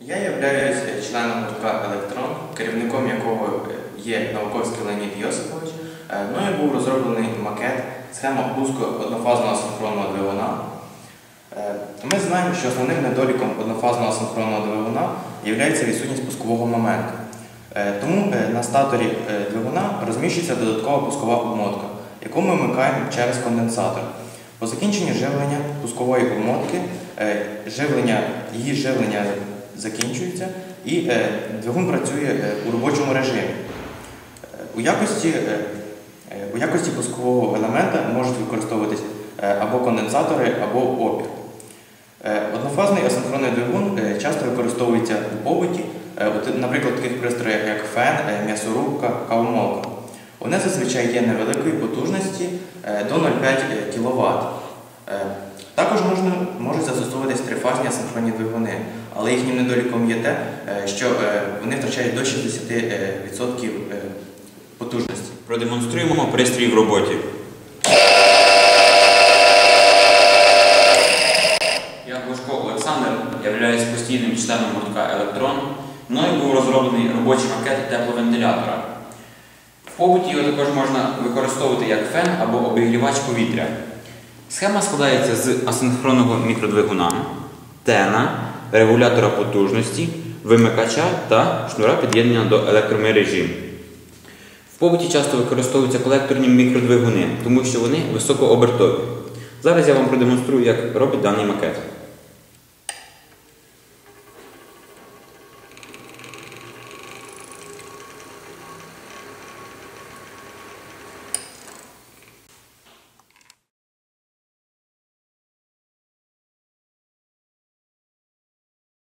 Я являюсь е, членом гуртка Електрон, керівником якого е, є Науковський Леонід Йосипович. Е, Мною був розроблений макет, схема пуску однофазного синхронного двигуна. Ми знаємо, що основним недоліком однофазного синхронного двигуна є відсутність пускового моменту. Тому на статорі двигуна розміщується додаткова пускова обмотка, яку ми вмикаємо через конденсатор. По закінченні живлення пускової обмотки її живлення закінчується і е, двигун працює е, у робочому режимі. Е, У якості, у якості пускового елемента можуть використовуватись або конденсатори, або опір. Однофазний асинхронний двигун часто використовується у побуті, наприклад, таких пристроях, як фен, м'ясорубка, кавомолка. Вони зазвичай є невеликої потужності до 0,5 кВт. Також можна, можуть застосовуватись трифазні асинхронні двигуни, але їхнім недоліком є те, е, що е, вони втрачають до 60% е, потужності. Продемонструємо пристрій в роботі. Я Глушко Олександр, являюсь постійним членом гуртка Електрон. Мною був розроблений робочий макет тепловентилятора. В побуті його також можна використовувати як фен або обігрівач повітря. Схема складається з асинхронного мікродвигуна, тена, регулятора потужності, вимикача та шнура під'єднання до електромережі. В побуті часто використовуються колекторні мікродвигуни, тому що вони високообертові. Зараз я вам продемонструю, як робить даний макет.